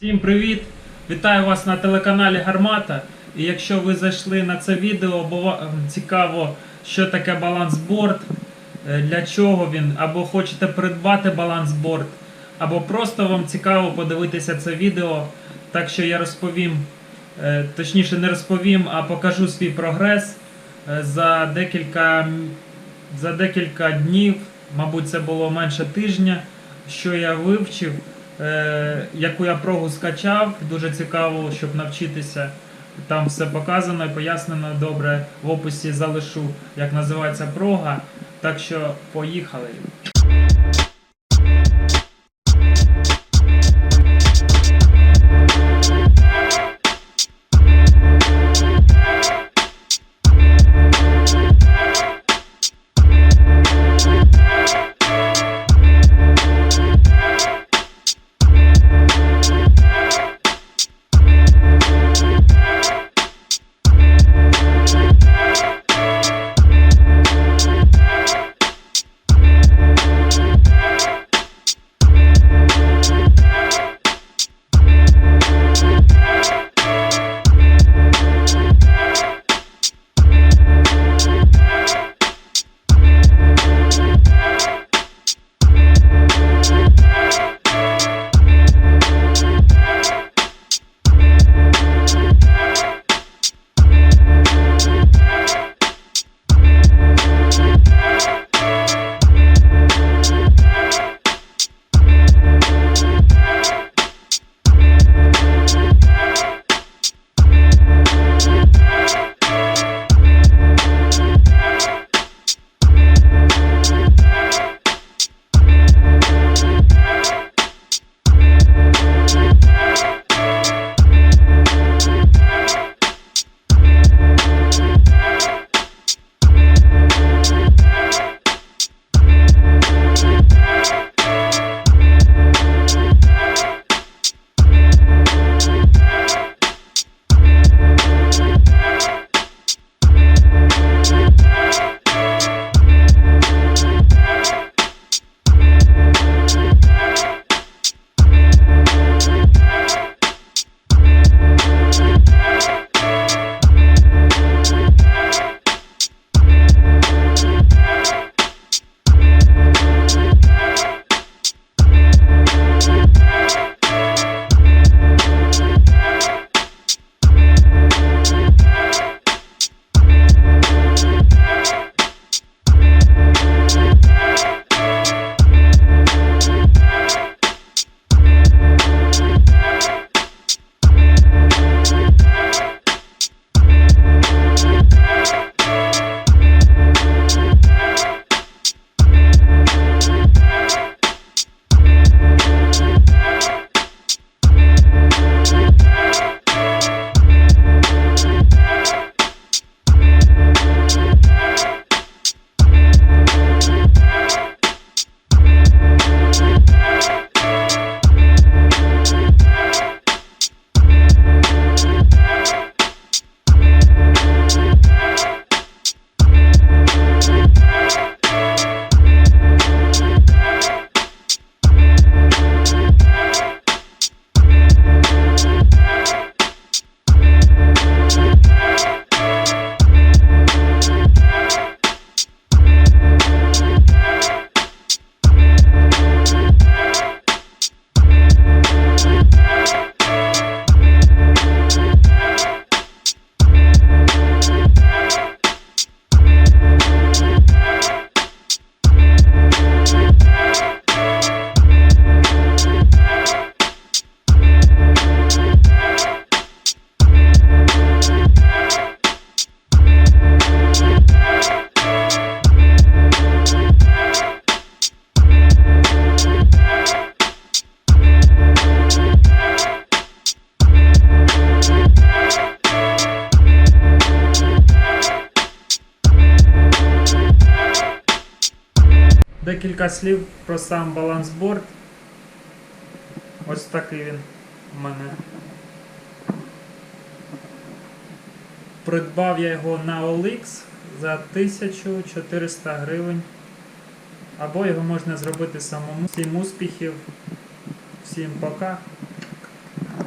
Всім привіт! Вітаю вас на телеканалі Гармата. І якщо ви зайшли на це відео, бо вам цікаво, що таке балансборд, е, для чого він, або хочете придбати балансборд, або просто вам цікаво подивитися це відео. Так що я розповім, е, точніше не розповім, а покажу свій прогрес е, за декілька, за декілька днів, мабуть, це було менше тижня, що я вивчив яку я прогу скачав. Дуже цікаво, щоб навчитися. Там все показано і пояснено добре. В описі залишу, як називається прога. Так що поїхали. Декілька слів про сам балансборд. Ось такий він у мене. Придбав я його на OLX за 1400 гривень. Або його можна зробити самому. Всім успіхів, всім пока.